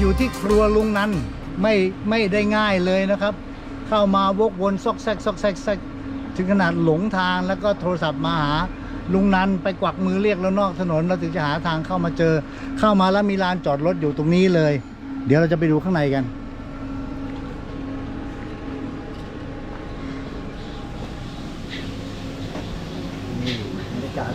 อยู่ที่ครัวลุงนันไม่ไม่ได้ง่ายเลยนะครับ เข้ามาวกวนซอกแซกซอกแซกแซกถึงขนาดหลงทางแล้วก็โทรศัพท์มาหาลุงนันไปกวักมือเรียกแล้วนอกถนนเราถึงจะหาทางเข้ามาเจอ เข้ามาแล้วมีลานจอดรถอยู่ตรงนี้เลย เดี๋ยวเราจะไปดูข้างในกันบรรยากาศ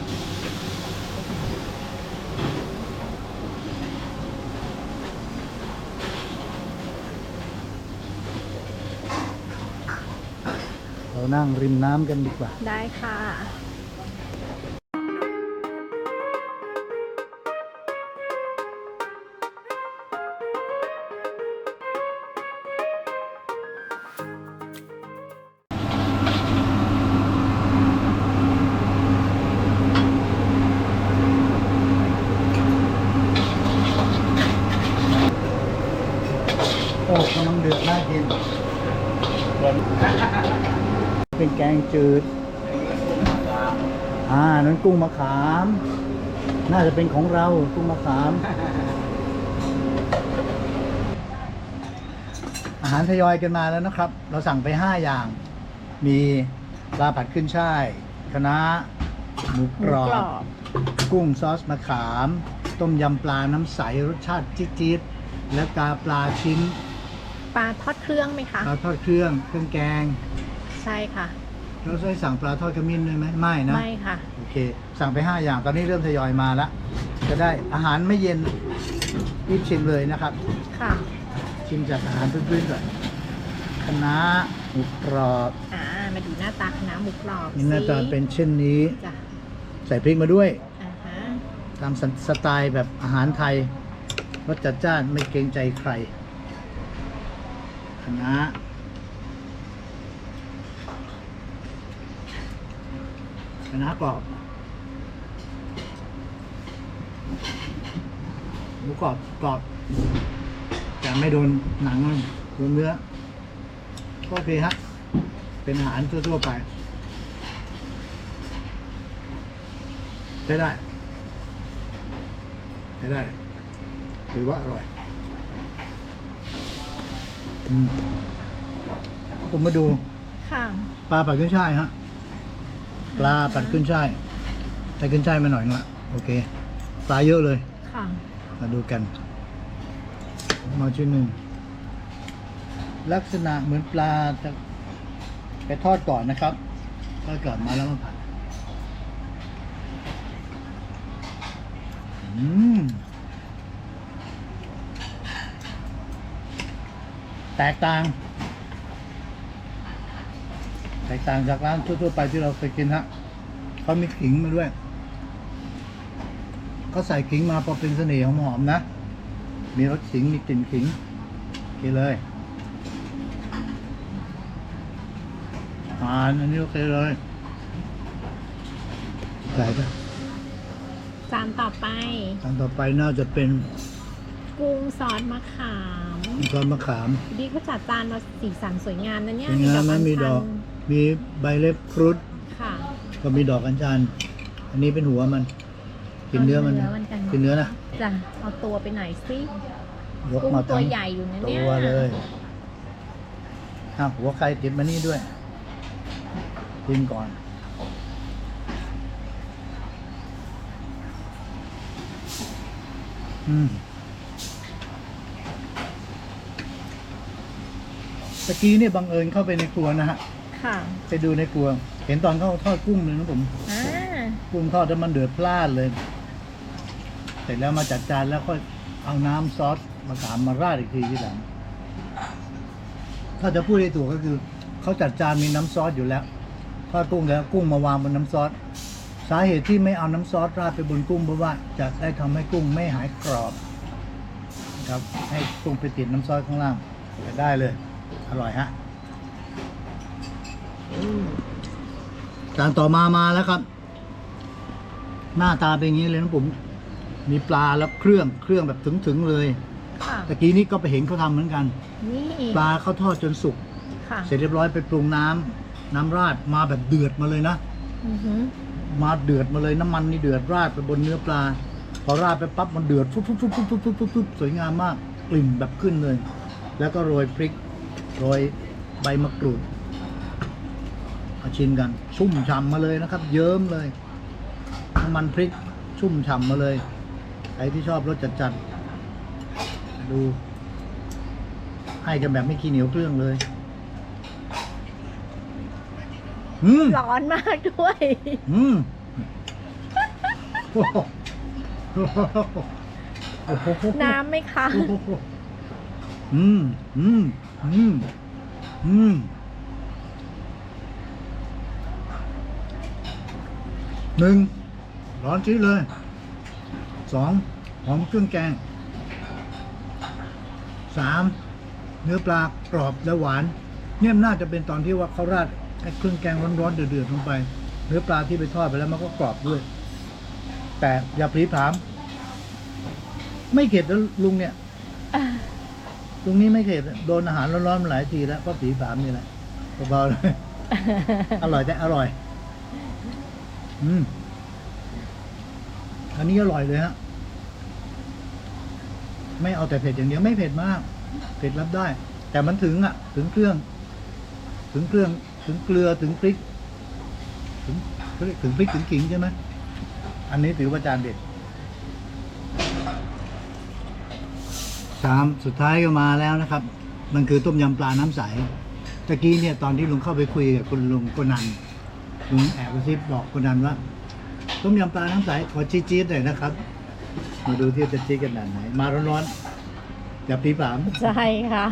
เรานั่งริมน้ำกันดีกว่า ได้ค่ะ จืด อ่านั้นกุ้งมะขาม น่าจะเป็นของเรากุ้งมะขาม อาหารทยอยกันมาแล้วนะครับ เราสั่งไป 5 อย่าง มีปลาผัดขึ้นช่ายคะน้าหมูกหมูรอกรบอบ กุ้งซอสมะขาม ต้มยำปลาน้ำใสรสชาติจี๊ดๆและกาปลาชิ้น ปลาทอดเครื่องไหมคะ ปลาทอดเครื่อง เครื่องแกง ใช่ค่ะ เราใช้สั่งปลาทอดขมิ้นด้วยไหมไม่นะ ไม่ค่ะ โอเค สั่งไป 5 อย่างตอนนี้เริ่มทยอยมาแล้วจะได้อาหารไม่เย็นรีบชิมเลยนะครับ ค่ะ ชิมจากอาหารพื้นๆก่อนคะน้าหมูกรอบอ่า มาดูหน้าตาคณะหมูกรอบนี่หน้าตาสิเป็นเช่นนี้ จ้ะใส่พริกมาด้วย อ่าฮะตามสไตล์แบบอาหารไทยรสจัดจ้านไม่เกรงใจใครคะน้า คะน้ากรอบหมูกรอบกรอบแต่ไม่โดนหนังมันโดนเนื้อก็โอเคฮะเป็นอาหารทั่วๆไปใช้ได้ใช้ได้ถือว่าอร่อยอืมผมมาดู ค่ะ ปลาปัดขึ้นช่ายฮะ ปลาปัดขึ้นช่ายใส่ขึ้นช่ายมาหน่อยนึงละโอเค ปลาเยอะเลย ค่ะ มาดูกัน มาชิ้นหนึ่ง ลักษณะเหมือนปลาจะไปทอดก่อนนะครับทอดก่อนมาแล้วมาผัดอืมแตกต่างแตกต่างจากร้านทั่วๆไปที่เราเคยกินฮะเขามีขิงมาด้วยเขาใส่ขิงมาพอเป็นเสน่ห์หอมๆนะ มีรสขิงมีกลิ่นขิงกินเลยอ่านอันนี้โอเคเลยใส่ไปจานต่อไปอันต่อไปน่าจะเป็น กุ้งซอสมะขาม ซอสมะขาม ดีเขาจัดจานมาสีสันสวยงามนะเนี่ยเป็นงานนะมีดอก มีใบเล็บครุฑค่ะก็มีดอกกัญชันอันนี้เป็นหัวมัน กินเนื้อมันเอาเนื้อมันกันกินเนื้อนะจ้ะเอาตัวไปไหนอยสิยกกุ้งมาตัวทั้งใหญ่อยู่นะตัเนี่ย วเลยอ้าวหัวไก่ติดมานี่ด้วยกินก่อน อืมตะกี้เนี่ยบังเอิญเข้าไปในครัวนะฮะ ค่ะไปดูในครัว เห็นตอนเขาทอดกุ้งเลยนะผม อ่ากุ้งทอดแล้วมันเดือดพล่านเลย เสร็จแล้วมาจัดจานแล้วค่อยเอาน้ำซอสมะขามมาราดอีกทีที่หลัง ถ้าจะพูดให้ถูกก็คือ เขาจัดจานมีน้ำซอสอยู่แล้วทอดกุ้งแล้วกุ้งมาวางบนน้ำซอส สาเหตุที่ไม่เอาน้ำซอสราดไปบนกุ้งเพราะว่าจะได้ทำให้กุ้งไม่หายกรอบนะครับให้กุ้งไปติดน้ำซอสข้างล่างจะได้เลย อร่อยฮะ จานต่อมามาแล้วครับ หน้าตาเป็นอย่างนี้เลยนะผม มีปลาแล้วเครื่องเครื่องแบบถึงๆเลยค่ะตะกี้นี้ก็ไปเห็นเขาทำเหมือนกัน นี่ปลาเขาทอดจนสุก ค่ะเสร็จเรียบร้อยไปปรุงน้ำน้ำราดมาแบบเดือดมาเลยนะ อือหือมาเดือดมาเลยน้ำมันนี่เดือดราดไปบนเนื้อปลา พอราดไปปั๊บมันเดือดฟุบฟุบฟุบฟุบฟุบฟุบฟุบฟุบสวยงามมากกลิ่นแบบขึ้นเลย แล้วก็โรยพริกโรยใบมะกรูด มาชิมกัน ชุ่มฉ่ำมาเลยนะครับ เยิ้มเลยน้ำมันพริกชุ่มฉ่ำมาเลยใครที่ชอบรสจัดๆดู ให้กันแบบไม่ขี้เหนียวเครื่องเลยอืมร้อนมากด้วย อืมโอ้โหโอ้โหน้ำไหมคะโอ้โหอืม อืม อืม อืม หนึ่งร้อนจี๊ดเลยสองหอมเครื่องแกงสามเนื้อปลากรอบและหวาน เนี่ยน่าจะเป็นตอนที่ว่าเขาราดไอ้เครื่องแกงร้อนๆเดือดๆลงไป เนื้อปลาที่ไปทอดไปแล้วมันก็กรอบด้วย แต่อย่าพลีผลาม ไม่เข็ดแล้วลุงเนี่ยลุงนี้ไม่เข็ดโดนอาหารร้อนๆมาหลายทีแล้วเพราะผีผลามนี่แหละเบาๆเลยอร่อยแต่อร่อย อืม อันนี้อร่อยเลยฮะ ไม่เอาแต่เผ็ดอย่างเดียวไม่เผ็ดมาก เผ็ดรับได้ แต่มันถึงอะ ถึงเครื่อง ถึงเครื่อง ถึงเกลือ ถึงพริก ถึงถึงพริกถึงขิงใช่ไหม อันนี้ถือว่าจานเด็ดชามสุดท้ายก็มาแล้วนะครับ มันคือต้มยำปลาน้ำใส ตะกี้เนี่ยตอนที่ลุงเข้าไปคุยกับคุณลุงกนัน ลุงแอบกระซิบบอกกนันว่าต้มยำปลาน้ำใสขอจี๊ดๆหน่อยนะครับ มาดูที่จะจี๊ดขนาดไหน มาร้อนๆอย่าปีผามใช่ค่ะ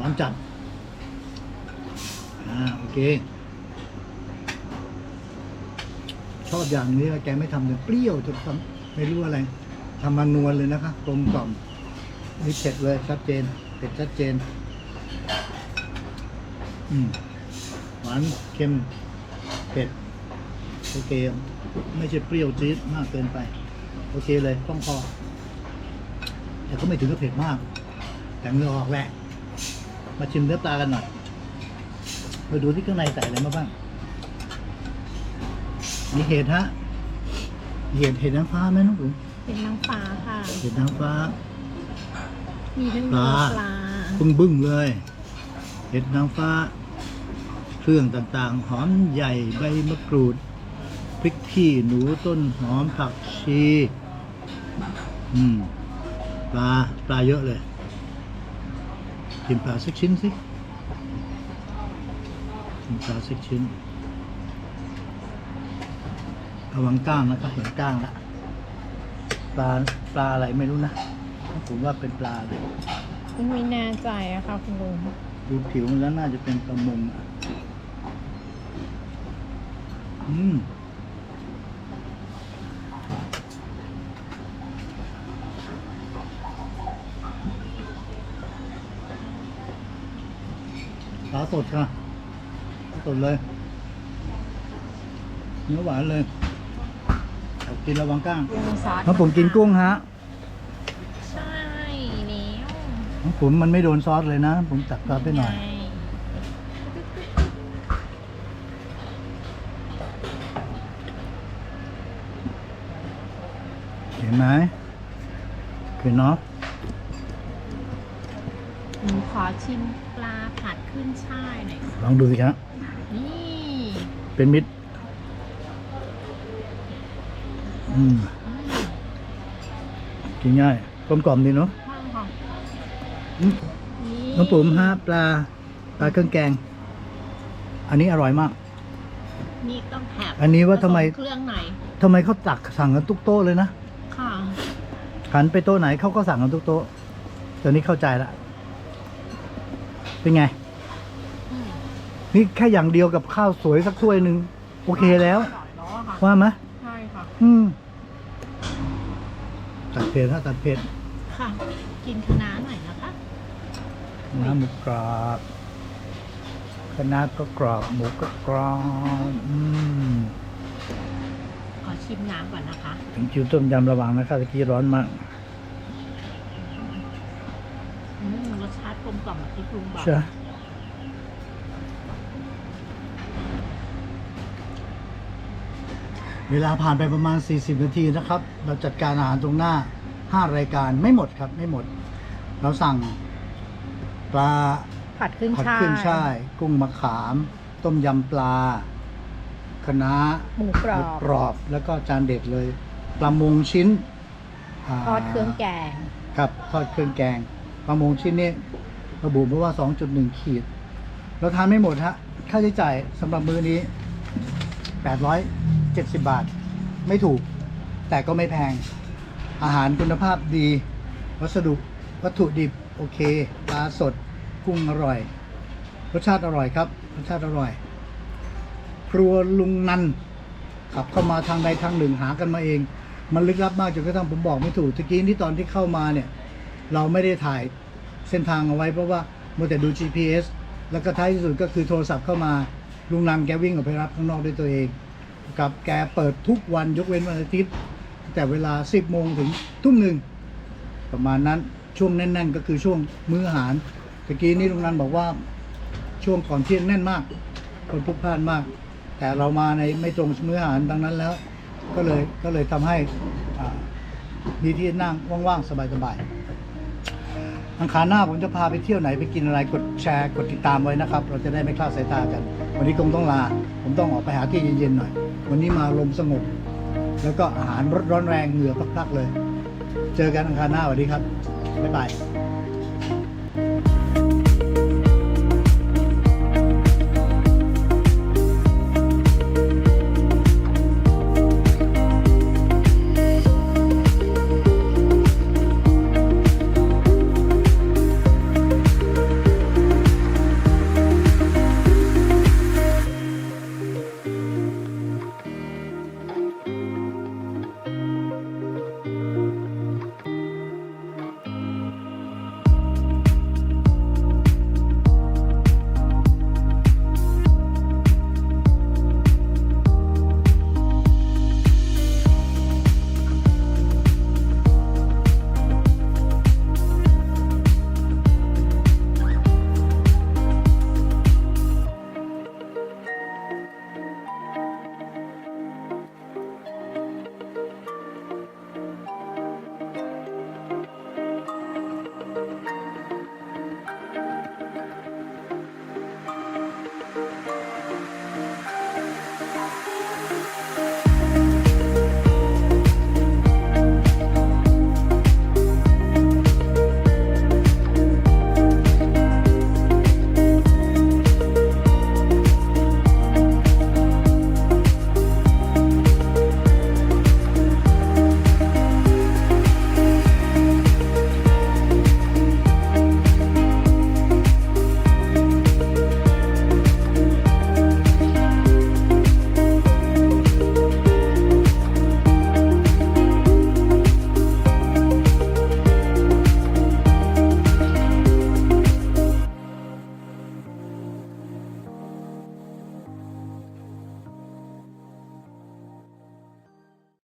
ร้อนจัดอ่าโอเค ชอบอย่างนี้ว่าแกไม่ทำเลยเปรี้ยวจนทำไม่รู้อะไรทำมานวลเลยนะคะกลมกล่อมนี่เผ็ดเลยชัดเจนเผ็ดชัดเจนอืม หวานเค็มเผ็ดโอเค ไม่ใช่เปรี้ยวจี๊ดมากเกินไป โอเคเลยคล่องคอแต่ก็ไม่ถึงกับเผ็ดมาก แต่เหงือออกแหละ มาชิมเนื้อปลากันหน่อยมาดูที่ข้างในใส่อะไรมาบ้าง มีเห็ดฮะ เห็ดเห็ดนางฟ้าไหมน้องปุ๋มเป็นนางฟ้าค่ะ เห็ดนางฟ้า มีทั้งปลาเนื้อปลาบึ้งบึ้งๆเลย เห็ดนางฟ้าเค รื่องต่างๆ หอมใหญ่ใบมะกรูด พริกขี้หนูต้นหอมผักชี อืม ปลา ปลาเยอะเลยกินปลาสักชิ้นสิกินปลาสักชิ้นระวังก้างนะครับเห็นก้างละปลาปลาอะไรไม่รู้นะผมว่าเป็นปลาอะไรไม่แน่ใจอะค่ะคุณลุงดูผิวมันแล้วน่าจะเป็นปลามงอะ อืมปลาสดค่ะปลาสดเลย เนื้อหวานเลยเอากินระวังก้างกุ้งซอสน้องผมกินกุ้งฮะใช่แล้วน้องผมมันไม่โดนซอสเลยนะ ผมตักซอสไปหน่อย ไง เห็นไหมเห็นเนาะหนูขอชิมปลาผัดขึ้นช่ายหน่อยค่ะลองดูสิครับนี่เป็นมิตรอืมอืมกินง่ายกลมกล่อมดีเนาะข้าวค่ะอืมนี่น้องปุ๋มฮะปลาปลาเครื่องแกง อันนี้อร่อยมาก นี่ต้องแถบอันนี้ว่าทำไม ผสเครื่องไหนทำไมเขาตักสั่งกันทุกโต๊ะเลยนะค่ะ หันไปโต๊ะไหนเขาก็สั่งกันทุกโต๊ะตอนนี้เข้าใจละเป็นไงอืมนี่แค่อย่างเดียวกับข้าวสวยสักถ้วยหนึ่งโอเคแล้วอร่อยแล้วอะค่ะว่าไหมใช่ค่ะ อืม ตัดเผ็ดฮะตัดเผ็ดค่ะ กินคะน้าหน่อยนะคะ น้ำหมูกรอบคะน้าก็กรอบ หมูก็กรอบ อืมขอ ชิมน้ำก่อนนะคะ ถึงคิวต้มยำระวังนะครับตะกี้ร้อนมากอืมรสชาติกลมกล่อมแบบที่ลุงบอก ใช่เวลาผ่านไปประมาณ 40 นาทีนะครับ เราจัดการอาหารตรงหน้า 5 รายการไม่หมดครับไม่หมด เราสั่งปลา ผัดขึ้นผัดช่าย ขึ้นช่าย กุ้งมะขาม ต้มยำปลา คะน้าหมูกรอหมูบกรอบแล้วก็จานเด็ดเลยปลามงชิ้นทอดเครื่องแกง ครับทอดเครื่องแกงปลามงชิ้นนี้ระบุมาว่า 2.1 ขีด เราทานไม่หมดฮะค่าใช้จ่ายสำหรับมื้อนี้ 870 บาท ไม่ถูก แต่ก็ไม่แพง อาหารคุณภาพดี วัสดุวัตถุดิบโอเคปลาสดกุ้งอร่อย รสชาติอร่อยครับ รสชาติอร่อย ครัวลุงนันขับเข้ามาทางใดทางหนึ่งหากันมาเอง มันลึกลับมากจนกระทั่งผมบอกไม่ถูกตะกี้ที่ตอนที่เข้ามาเนี่ย เราไม่ได้ถ่ายเส้นทางเอาไว้เพราะว่ามัวแต่ดู GPS แล้วก็ท้ายที่สุดก็คือโทรศัพท์เข้ามาลุงนันแกวิ่งออกไปรับข้างนอกด้วยตัวเองกับแกเปิดทุกวันยกเว้นวันอาทิตย์ตั้งแต่เวลา 10โมงถึงทุ่มหนึ่งประมาณนั้นช่วงแน่น ๆ ก็คือช่วงมื้ออาหารตะกี้นี้ลุงนันบอกว่าช่วงก่อนเที่ยงแน่นมาก คนพลุกพล่านมาก แต่เรามาในไม่ตรงมื้ออาหารดังนั้นแล้ว ก็เลยก็เลยทำให้มีที่นั่งว่างๆสบายๆอังคารหน้าผมจะพาไปเที่ยวไหนไปกินอะไรกดแชร์กดติดตามไว้นะครับ เราจะได้ไม่คลาดสายตากัน วันนี้คงต้องลา ผมต้องออกไปหาที่เย็นๆหน่อย วันนี้มาลมสงบ แล้วก็อาหารรสร้อนแรงเหงื่อพักๆเลย เจอกันอังคารหน้าสวัสดีครับบ๊ายบาย